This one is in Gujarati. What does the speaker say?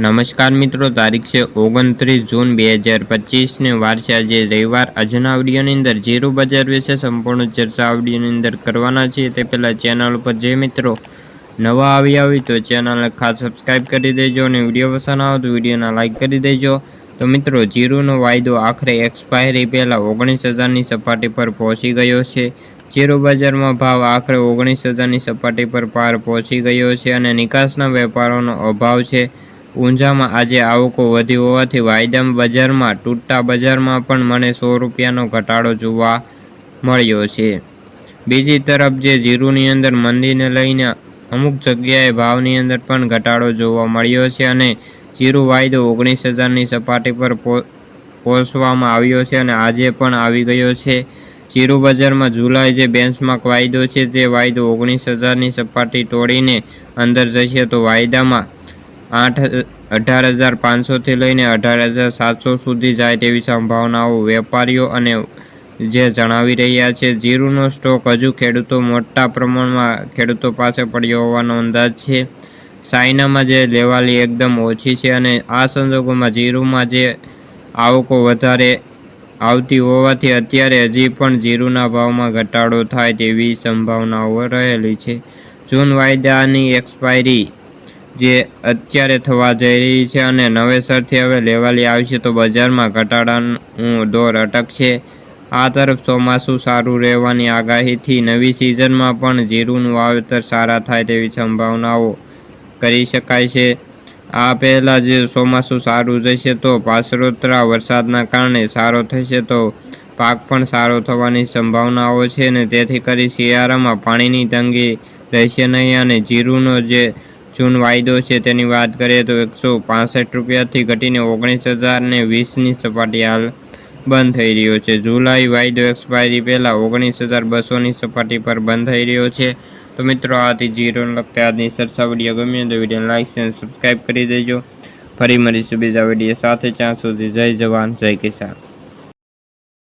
નમસ્કાર મિત્રો, તારીખ છે ઓગણત્રીસ જૂન બે હજાર પચીસને વાર છે આજે રવિવાર. આજના વિડીયોની અંદર ઝીરો બજાર વિશે સંપૂર્ણ ચર્ચા આ અંદર કરવાના છીએ. તે પહેલાં ચેનલ ઉપર જે મિત્રો નવા આવ્યા હોય તો ચેનલને ખાસ સબસ્ક્રાઈબ કરી દેજો અને વીડિયો પસંદ આવે તો વિડીયોના લાઇક કરી દેજો. તો મિત્રો જીરોનો વાયદો આખરે એક્સપાયરી પહેલાં ઓગણીસ હજારની સપાટી પર પહોંચી ગયો છે. જીરો બજારમાં ભાવ આખરે ઓગણીસ હજારની સપાટી પર પાર પહોંચી ગયો છે અને નિકાસના વેપારોનો અભાવ છે. ઊંઝામાં આજે આવકો વધી હોવાથી વાયદા બજારમાં તૂટતા બજારમાં પણ મને સો રૂપિયાનો ઘટાડો જોવા મળ્યો છે. બીજી તરફ જે જીરુની અંદર મંદીને લઈને અમુક જગ્યાએ ભાવની અંદર પણ ઘટાડો જોવા મળ્યો છે અને જીરુ વાયદો ઓગણીસ હજારની સપાટી પર પહોંચવામાં આવ્યો છે અને આજે પણ આવી ગયો છે. જીરુ બજારમાં જુલાઈ જે બેન્ચમાર્ક વાયદો છે, તે વાયદો ઓગણીસ હજારની સપાટી તોડીને અંદર જશે તો વાયદામાં આઠ, અઢાર હજાર પાંચસોથી લઈને અઢાર હજાર સાતસો સુધી જાય તેવી સંભાવનાઓ વેપારીઓ અને જે જણાવી રહ્યા છે, જીરુનો સ્ટોક હજુ ખેડૂતો મોટા પ્રમાણમાં ખેડૂતો પાસે પડ્યો હોવાનો અંદાજ છે. ચાઇનામાં જે લેવાલી એકદમ ઓછી છે અને આ સંજોગોમાં જીરુમાં જે આવકો વધારે આવતી હોવાથી અત્યારે હજી પણ જીરુના ભાવમાં ઘટાડો થાય તેવી સંભાવનાઓ રહેલી છે. જૂન વાયદાની એક્સપાયરી જે અત્યારે થવા જઈ રહી છે અને નવેસરથી હવે લેવાલી આવશે તો બજારમાં ઘટાડાનું દોર અટકશે. આ તરફ ચોમાસું સારું રહેવાની આગાહીથી નવી સિઝનમાં પણ જીરુનું વાવેતર સારા થાય તેવી સંભાવનાઓ કરી શકાય છે. આ પહેલાં જે ચોમાસું સારું જશે, તો પાછળોતરા વરસાદના કારણે સારો થશે, તો પાક પણ સારો થવાની સંભાવનાઓ છે અને તેથી કરી શિયાળામાં પાણીની તંગી રહેશે નહીં અને જીરુનો જે જૂન વાયદો છે તેની વાત કરીએ તો એકસો પાસઠ રૂપિયાથી ઘટીને ઓગણીસ હજાર ને વીસની સપાટી હાલ બંધ થઈ રહ્યો છે. જુલાઈ વાયદો એક્સપાયરી પહેલાં ઓગણીસ હજાર બસોની સપાટી પર બંધ થઈ રહ્યો છે. તો મિત્રો, આથી જીરોને લગતા આજની સરસા વીડિયો ગમ્યો તો વીડિયો લાઇક અને સબસ્ક્રાઈબ કરી દેજો. ફરી મળીશું બીજા વીડિયો સાથે. ત્યાં સુધી જય જવાન, જય કિસાન.